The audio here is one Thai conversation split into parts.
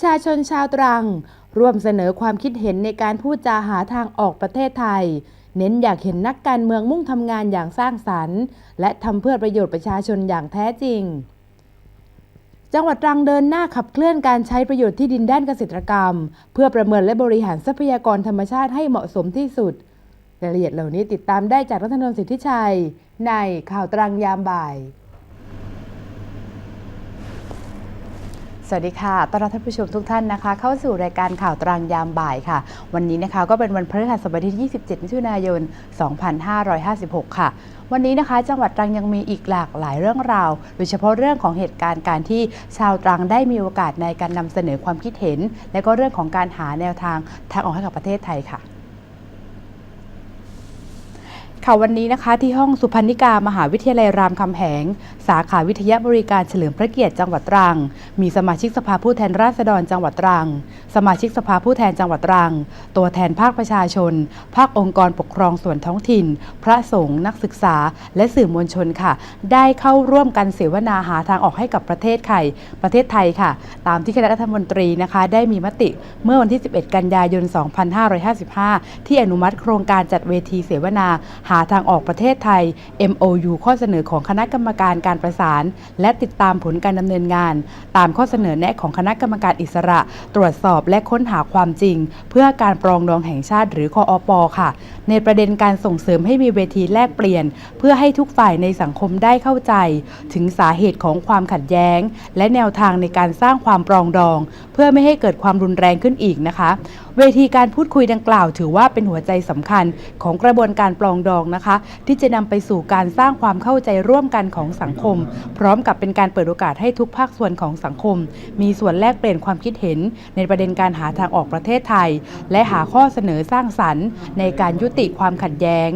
ประชาชนชาวตรัง ร่วมเสนอความคิดเห็นในการพูดจาหาทางออกประเทศไทย เน้นอยากเห็นนักการเมืองมุ่งทำงานอย่างสร้างสรรค์ และทำเพื่อประโยชน์ประชาชนอย่างแท้จริง จังหวัดตรังเดินหน้าขับเคลื่อนการใช้ประโยชน์ที่ดินด้านเกษตรกรรม เพื่อประเมินและบริหารทรัพยากรธรรมชาติให้เหมาะสมที่สุดรายละเอียดเหล่านี้ติดตามได้จากรัฐนนท์สิทธิชัย ในข่าวตรังยามบ่าย สวัสดีค่ะ ต้อนรับท่านผู้ชมทุกท่านนะคะ เข้าสู่รายการข่าวตรังยามบ่ายค่ะ วันนี้นะคะก็เป็นวันพฤหัสบดีที่ 27 มิถุนายน 2556 ค่ะ วันนี้นะคะ จังหวัดตรังยังมีอีกหลากหลายเรื่องราว โดยเฉพาะเรื่องของเหตุการณ์การที่ชาวตรังได้มีโอกาสในการนำเสนอความคิดเห็น และก็เรื่องของการหาแนวทางทางออกให้กับประเทศไทยค่ะ ค่ะวันนี้นะคะที่ห้องสุพรรณิกามหาวิทยาลัยรามคำแหง สาขาวิทยาบริการเฉลิมพระเกียรติจังหวัดตรัง มีสมาชิกสภาผู้แทนราษฎรจังหวัดตรัง สมาชิกสภาผู้แทนจังหวัดตรัง ตัวแทนภาคประชาชน ภาคองค์กรปกครองส่วนท้องถิ่น พระสงฆ์นักศึกษา และสื่อมวลชนค่ะ ได้เข้าร่วมกันเสวนาหาทางออกให้กับประเทศไทยประเทศไทยค่ะ ตามที่คณะรัฐมนตรีนะคะได้มีมติเมื่อวันที่ 11 กันยายน 2555 ที่อนุมัติโครงการจัดเวทีเสวนาหาทางออกประเทศไทย MOU ข้อเสนอของคณะกรรมการการประสาน และติดตามผลการดำเนินงาน ตามข้อเสนอแนะของคณะกรรมการอิสระ ตรวจสอบและค้นหาความจริง เพื่อการปรองดองแห่งชาติหรือคออปค่ะ ในประเด็นการส่งเสริมให้มีเวทีแลกเปลี่ยน เพื่อให้ทุกฝ่ายในสังคมได้เข้าใจ ถึงสาเหตุของความขัดแย้ง และแนวทางในการสร้างความปรองดอง เพื่อไม่ให้เกิดความรุนแรงขึ้นอีกนะคะ เวทีการพูดคุยดังกล่าว ถือว่าเป็นหัวใจสำคัญของกระบวนการปรองดองนะคะ ที่จะนำไปสู่การสร้างความเข้าใจร่วมกันของสังคม พร้อมกับเป็นการเปิดโอกาสให้ทุกภาคส่วนของสังคม มีส่วนแลกเปลี่ยนความคิดเห็น ในประเด็นการหาทางออกประเทศไทย และหาข้อเสนอสร้างสรรค์ ในการยุติความขัดแย้ง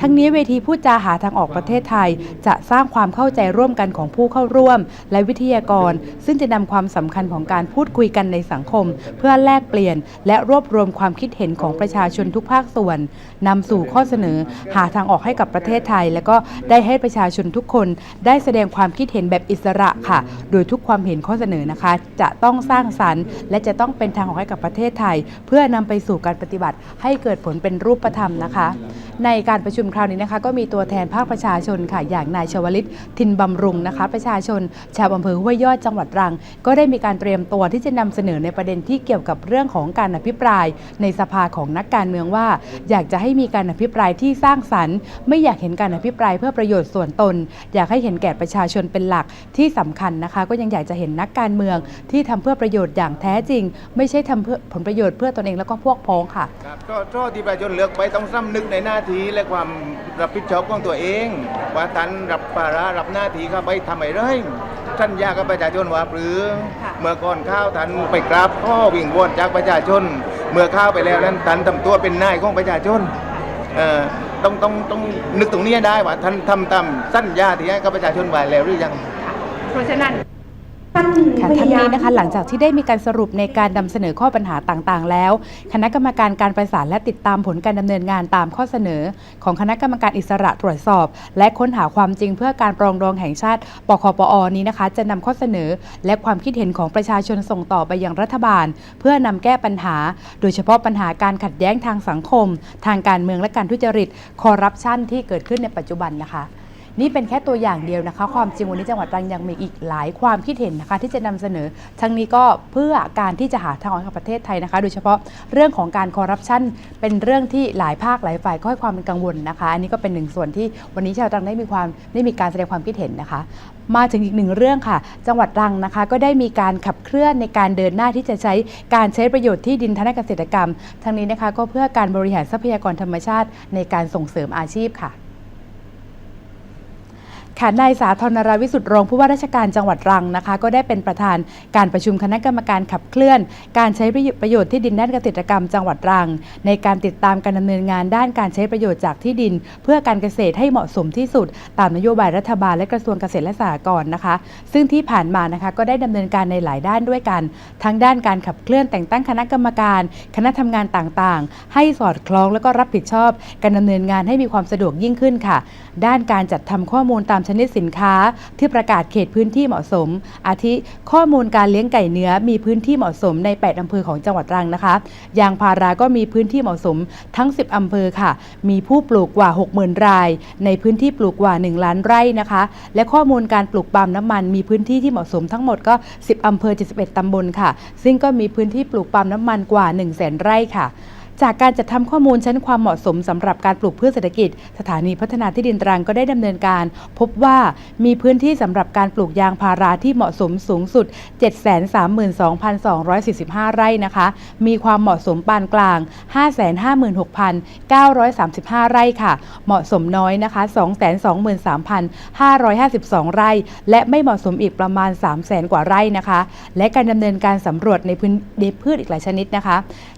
ทั้งนี้เวทีพูดจาหาทางออกประเทศไทย จะสร้างความเข้าใจร่วมกันของผู้เข้าร่วม และวิทยากร ซึ่งจะนำความสำคัญของการพูดคุยกันในสังคม เพื่อแลกเปลี่ยน และรวบรวมความคิดเห็นของประชาชนทุกภาคส่วนนำสู่ข้อเสนอหาทางออกให้กับประเทศไทย และก็ได้ให้ประชาชนทุกคนได้แสดงความคิดเห็นแบบอิสระค่ะ โดยทุกความเห็นข้อเสนอนะคะ จะต้องสร้างสรรค์ และจะต้องเป็นทางออกให้กับประเทศไทย เพื่อนำไปสู่การปฏิบัติ ให้เกิดผลเป็นรูปธรรมนะคะ ในการประชุมคราวนี้นะคะ ก็มีตัวแทนภาคประชาชนค่ะ อย่างนายชวลิตทินบำรุงนะคะ ประชาชน ชาวอำเภอห้วยยอดจังหวัดตรัง ก็ได้มีการเตรียมตัวที่จะนำเสนอในประเด็นที่เกี่ยวกับเรื่องของการอภิปราย ในสภาของนักการเมืองว่า อยากจะให้มีการอภิปรายที่สร้างสรรค์ไม่อยากเห็นการอภิปรายเพื่อประโยชน์ส่วนตน อยากให้เห็นแก่ประชาชนเป็นหลักที่สำคัญนะคะ ก็ยังอยากจะเห็นนักการเมืองที่ทำเพื่อประโยชน์อย่างแท้จริง ไม่ใช่ทำเพื่อผลประโยชน์เพื่อตนเองแล้วก็พวกพ้องค่ะครับก็โทษที่ประชาชนเลือกไปต้องสำนึกในหน้าที่และความรับผิดชอบของตัวเอง ว่าท่านรับภาระรับหน้าที่เข้าไปทำไมไรท่านยากกับประชาชนว่าหรือค่ะเมื่อก่อนข้าวท่านไปกราบข้อวิ่งวนจากประชาชน เมื่อข้าวไปแล้วนั้นท่านทำตัวเป็นนายของประชาชนเอ่อ ต้องต้องต้องนึกตรงนี้ให้ได้ว่าท่านทำตามสัญญาที่ให้กับประชาชนไว้แล้วหรือยัง เพราะฉะนั้น ท่านค่ะพทั้งยายานี้ม นะคะหลังจากที่ได้มีการสรุปในการนำเสนอข้อปัญหาต่างๆ แล้ว คณะกรรมการการประสานและติดตามผลการดำเนินงานตามข้อเสนอ ของคณะกรรมการอิสระตรวจสอบ และค้นหาความจริงเพื่อการปรองดองแห่งชาติปคปอนี้นะคะ จะนำข้อเสนอ และความคิดเห็นของประชาชนส่งต่อไปยังรัฐบาล เพื่อนำแก้ปัญหา โดยเฉพาะปัญหาการขัดแย้งทางสังคม ทางการเมืองและการทุจริตคอร์รัปชันที่เกิดขึ้นในปัจจุบันนะคะ นี่เป็นแค่ตัวอย่างเดียวนะคะ ความจริงวันนี้จังหวัดตรังยังมีอีกหลายความคิดเห็นนะคะ ที่จะนำเสนอ ทั้งนี้ก็เพื่อการที่จะหาทางออกให้กับประเทศไทยนะคะ โดยเฉพาะเรื่องของการคอร์รัปชันเป็นเรื่องที่หลายภาคหลายฝ่ายก็ให้ความเป็นกังวลนะคะ อันนี้ก็เป็นหนึ่งส่วนที่วันนี้ชาวตรังได้มีความได้มีการแสดงความคิดเห็นนะคะ มาถึงอีกหนึ่งเรื่องค่ะ จังหวัดตรังนะคะ ก็ได้มีการขับเคลื่อนในการเดินหน้าที่จะใช้การใช้ประโยชน์ที่ดินทางด้านเกษตรกรรม ทั้งนี้นะคะก็เพื่อการบริหารทรัพยากรธรรมชาติในการส่งเสริมอาชีพค่ะ ค่ะนายสาธรณรัฐวิสุทธิ์รองผู้ว่าราชการจังหวัดรังนะคะ ก็ได้เป็นประธานการประชุมคณะกรรมการขับเคลื่อน การใช้ประโยชน์ที่ดินด้านเกษตรกรรมจังหวัดรัง ในการติดตามการดำเนินงานด้านการใช้ประโยชน์จากที่ดิน เพื่อการเกษตรให้เหมาะสมที่สุด ตามนโยบายรัฐบาลและกระทรวงเกษตรและสหกรณ์นะคะ ซึ่งที่ผ่านมานะคะก็ได้ดำเนินการในหลายด้านด้วยกัน ทั้งด้านการขับเคลื่อนแต่งตั้งคณะกรรมการ คณะทำงานต่างๆ ให้สอดคล้องและก็รับผิดชอบ การดำเนินงานให้มีความสะดวกยิ่งขึ้นค่ะ ด้านการจัดทำข้อมูลตามชนิดสินค้าที่ประกาศเขตพื้นที่เหมาะสม อาทิข้อมูลการเลี้ยงไก่เนื้อมีพื้นที่เหมาะสมใน 8 อำเภอของจังหวัดตรังนะคะยางพาราก็มีพื้นที่เหมาะสมทั้ง 10 อำเภอค่ะ มีผู้ปลูกกว่า 60,000 ราย ในพื้นที่ปลูกกว่า 1 ล้านไร่นะคะ และข้อมูลการปลูกปาล์มน้ำมัน มีพื้นที่ที่เหมาะสมทั้งหมดก็ 10 อำเภอ 71 ตำบลค่ะ ซึ่งก็มีพื้นที่ปลูกปาล์มน้ำมันกว่า 1 0 0 0 0แสนไร่ค่ะ จากการจัดทำข้อมูลชั้นความเหมาะสมสำหรับการปลูกพืชเศรษฐกิจ สถานีพัฒนาที่ดินตรังก็ได้ดำเนินการ พบว่ามีพื้นที่สำหรับการปลูกยางพาราที่เหมาะสมสูงสุด 732,245 ไร่นะคะ มีความเหมาะสมปานกลาง 556,935 ไร่ค่ะ เหมาะสมน้อยนะคะ 223,552 ไร่ และไม่เหมาะสมอีกประมาณ 300,000 กว่าไร่นะคะ และการดำเนินการสำรวจในพื้นในพืชอีกหลายชนิดนะคะ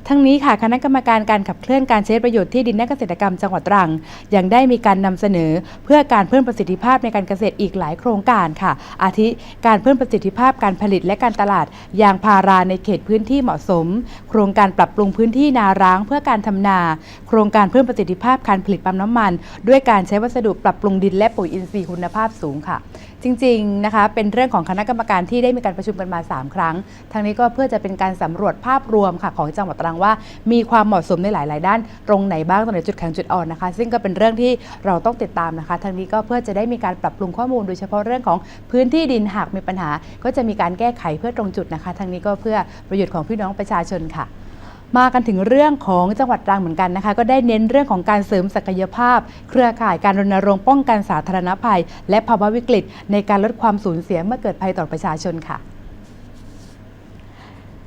ทั้งนี้ค่ะคณะกรรมการการขับเคลื่อนการใช้ประโยชน์ที่ดินและเกษตรกรรมจังหวัดตรัง ยังได้มีการนำเสนอ เพื่อการเพิ่มประสิทธิภาพในการเกษตรอีกหลายโครงการค่ะ อาทิการเพิ่มประสิทธิภาพการผลิตและการตลาดยางพาราในเขตพื้นที่เหมาะสม โครงการปรับปรุงพื้นที่นาร้างเพื่อการทำนา โครงการเพิ่มประสิทธิภาพการผลิตปั๊มน้ำมัน ด้วยการใช้วัสดุปรับปรุงดินและปุ๋ยอินทรีย์คุณภาพสูงค่ะ จริงๆนะคะเป็นเรื่องของคณะกรรมการที่ได้มีการประชุมกันมา 3 ครั้ง ทั้งนี้ก็เพื่อจะเป็นการสำรวจภาพรวมค่ะของจังหวัดตรังว่า มีความเหมาะสมในหลาย ๆ ด้าน ตรงไหนบ้างตรงไหนจุดแข็งจุดอ่อนนะคะ ซึ่งก็เป็นเรื่องที่เราต้องติดตามนะคะทั้งนี้ก็เพื่อจะได้มีการปรับปรุงข้อมูลโดยเฉพาะเรื่องของพื้นที่ดินหากมีปัญหา ก็จะมีการแก้ไขเพื่อตรงจุดนะคะทั้งนี้ก็เพื่อประโยชน์ของพี่น้องประชาชนค่ะ มากันถึงเรื่องของจังหวัดตรังเหมือนกันนะคะ ก็ได้เน้นเรื่องของการเสริมศักยภาพ เครือข่ายการรณรงค์ป้องกันสาธารณภัย และภาวะวิกฤต ในการลดความสูญเสียเมื่อเกิดภัยต่อประชาชนค่ะ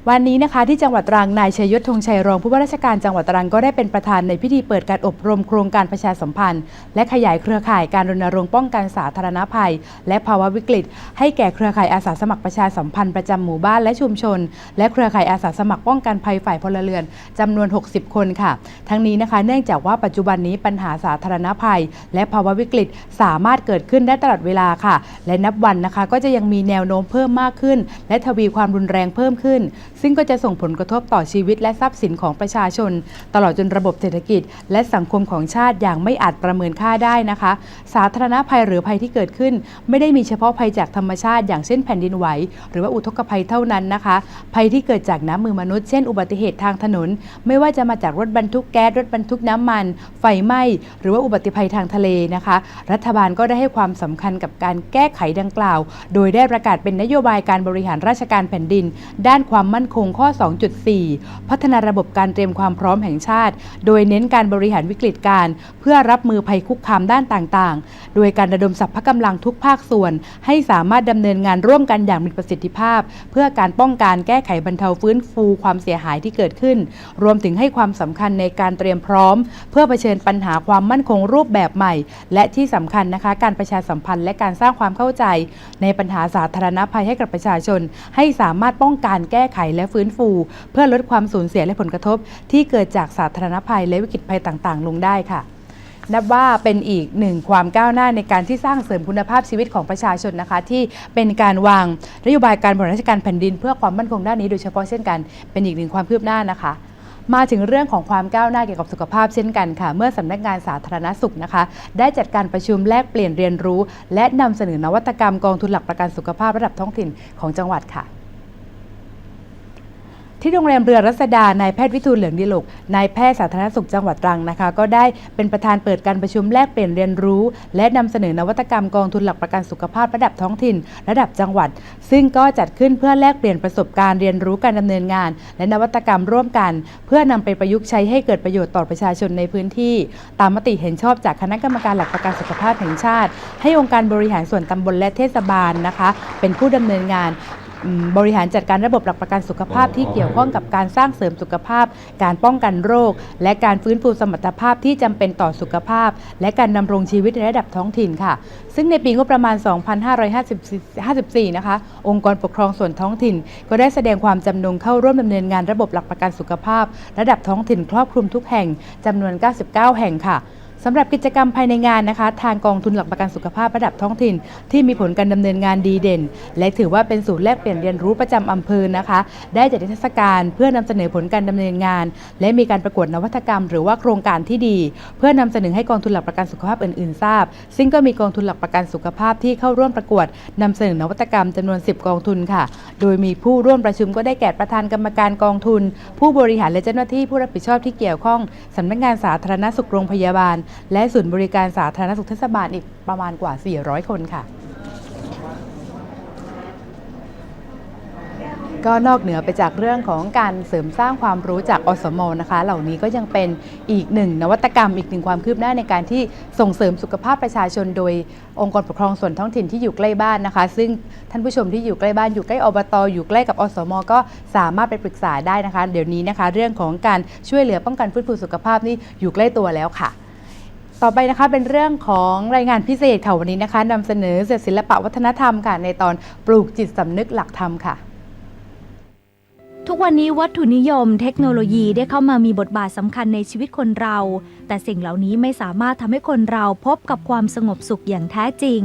วันนี้นะคะที่จังหวัดตรังนายชัยยศธงชัยรองผู้ว่าราชการจังหวัดตรังก็ได้เป็นประธานในพิธีเปิดการอบรมโครงการประชาสัมพันธ์ และขยายเครือข่ายการรณรงค์ป้องกันสาธารณภัย และภาวะวิกฤต ให้แก่เครือข่ายอาสาสมัครประชาสัมพันธ์ประจำหมู่บ้านและชุมชน และเครือข่ายอาสาสมัครป้องกันภัยฝ่ายพลเรือนจำนวน 60 คนค่ะ ทั้งนี้นะคะ เนื่องจากว่าปัจจุบันนี้ปัญหาสาธารณภัย และภาวะวิกฤตสามารถเกิดขึ้นได้ตลอดเวลาค่ะ และนับวันนะคะก็จะยังมีแนวโน้มเพิ่มมากขึ้น และทวีความรุนแรงเพิ่มขึ้น ซึ่งก็จะส่งผลกระทบต่อชีวิตและทรัพย์สินของประชาชน ตลอดจนระบบเศรษฐกิจ และสังคมของชาติอย่างไม่อาจประเมินค่าได้นะคะ สาธารณภัยหรือภัยที่เกิดขึ้น ไม่ได้มีเฉพาะภัยจากธรรมชาติ อย่างเช่นแผ่นดินไหว หรือว่าอุทกภัยเท่านั้นนะคะ ภัยที่เกิดจากน้ำมือมนุษย์เช่นอุบัติเหตุทางถนน ไม่ว่าจะมาจากรถบรรทุกแก๊สรถบรรทุกน้ำมัน ไฟไหม้หรือว่าอุบัติภัยทางทะเลนะคะ รัฐบาลก็ได้ให้ความสำคัญกับการแก้ไขดังกล่าว โดยได้ประกาศเป็นนโยบายการบริหารราชการแผ่นดิน ด้านความมั่นคงข้อ 2.4 พัฒนาระบบการเตรียมความพร้อมแห่งชาติ โดยเน้นการบริหารวิกฤตการณ์เพื่อรับมือภัยคุกคามด้านต่างๆ โดยการระดมสรรพกำลังทุกภาคส่วน ให้สามารถดำเนินงานร่วมกันอย่างมีประสิทธิภาพ เพื่อการป้องกันแก้ไขบรรเทาฟื้นฟูความเสียหายที่เกิดขึ้น รวมถึงให้ความสำคัญในการเตรียมพร้อม เพื่อเผชิญปัญหาความมั่นคงรูปแบบใหม่ และที่สำคัญนะคะ การประชาสัมพันธ์และการสร้างความเข้าใจ ในปัญหาสาธารณภัยให้กับประชาชน ให้สามารถป้องกันแก้ไขและฟื้นฟู เพื่อลดความสูญเสียและผลกระทบ ที่เกิดจากสาธารณภัยและวิกฤตภัยต่างๆ ลงได้ค่ะ นับว่าเป็นอีกหนึ่งความก้าวหน้าในการที่สร้างเสริมคุณภาพชีวิตของประชาชนนะคะ ที่เป็นการวางนโยบายการบริหารราชการแผ่นดิน เพื่อความมั่นคงด้านนี้โดยเฉพาะเช่นกันเป็นอีกหนึ่งความคืบหน้านะคะมาถึงเรื่องของความก้าวหน้าเกี่ยวกับสุขภาพเช่นกันค่ะ เมื่อสำนักงานสาธารณสุขนะคะ ได้จัดการประชุมแลกเปลี่ยนเรียนรู้ และนำเสนอนวัตกรรมกองทุนหลักประกันสุขภาพระดับท้องถิ่นของจังหวัดค่ะ ที่โรงแรมเรือรัศดานายแพทย์วิทูลเหลืองดิลกนายแพทย์สาธารณสุขจังหวัดตรังนะคะ ก็ได้เป็นประธานเปิดการประชุมแลกเปลี่ยนเรียนรู้ และนำเสนอนวัตกรรมกองทุนหลักประกันสุขภาพระดับท้องถิ่น ระดับจังหวัด ซึ่งก็จัดขึ้นเพื่อแลกเปลี่ยนประสบการณ์เรียนรู้การดำเนินงาน และนวัตกรรมร่วมกัน เพื่อนำไปประยุกต์ใช้ให้เกิดประโยชน์ต่อประชาชนในพื้นที่ ตามมติเห็นชอบจากคณะกรรมการหลักประกันสุขภาพแห่งชาติ ให้องค์การบริหารส่วนตำบลและเทศบาลนะคะ เป็นผู้ดำเนินงาน บริหารจัดการระบบหลักประกันสุขภาพที่เกี่ยวข้องกับการสร้างเสริมสุขภาพ การป้องกันโรค และการฟื้นฟูสมรรถภาพที่จำเป็นต่อสุขภาพ และการดำรงชีวิตในระดับท้องถิ่นค่ะ ซึ่งในปีงบประมาณ 2554 นะคะ องค์กรปกครองส่วนท้องถิ่น ก็ได้แสดงความจำนงเข้าร่วมดำเนินงานระบบหลักประกันสุขภาพ ระดับท้องถิ่นครอบคลุมทุกแห่งจำนวน 99 แห่งค่ะ สำหรับกิจกรรมภายในงานนะคะ ทางกองทุนหลักประกันสุขภาพระดับท้องถิ่น ที่มีผลการดำเนินงานดีเด่น และถือว่าเป็นศูนย์แลกเปลี่ยนเรียนรู้ประจำอำเภอนะคะ ได้จัดนิทรรศการเพื่อนำเสนอผลการดำเนินงาน และมีการประกวดนวัตกรรม หรือว่าโครงการที่ดี เพื่อนำเสนอให้กองทุนหลักประกันสุขภาพอื่นๆทราบ ซึ่งก็มีกองทุนหลักประกันสุขภาพที่เข้าร่วมประกวดนำเสนอนวัตกรรมจำนวน 10 กองทุนค่ะ โดยมีผู้ร่วมประชุมก็ได้แก่ประธานกรรมการกองทุน ผู้บริหารและเจ้าหน้าที่ผู้รับผิดชอบที่เกี่ยวข้องสำนักงานสาธารณสุขโรงพยาบาลและศูนย์บริการสาธารณสุขเทศบาลอีกประมาณกว่า 400 คนค่ะ ก็นอกเหนือไปจากเรื่องของการเสริมสร้างความรู้จากอสมนะคะ เหล่านี้ก็ยังเป็นอีกหนึ่งนวัตกรรมอีกหนึ่งความคืบหน้าในการที่ส่งเสริมสุขภาพประชาชน โดยองค์กรปกครองส่วนท้องถิ่นที่อยู่ใกล้บ้านนะคะ ซึ่งท่านผู้ชมที่อยู่ใกล้บ้านอยู่ใกล้อบตอยู่ใกล้กับอสม ก็สามารถไปปรึกษาได้นะคะ เดี๋ยวนี้นะคะ เรื่องของการช่วยเหลือป้องกันฟื้นฟูสุขภาพนี่อยู่ใกล้ตัวแล้วค่ะ ต่อไปนะคะเป็นเรื่องของรายงานพิเศษค่ะวันนี้นะคะนำเสนอเศษศิลปะวัฒนธรรมค่ะในตอนปลูกจิตสำนึกหลักธรรมค่ะทุกวันนี้วัตถุนิยมเทคโนโลยีได้เข้ามามีบทบาทสำคัญในชีวิตคนเรา แต่สิ่งเหล่านี้ไม่สามารถทำให้คนเราพบกับความสงบสุขอย่างแท้จริง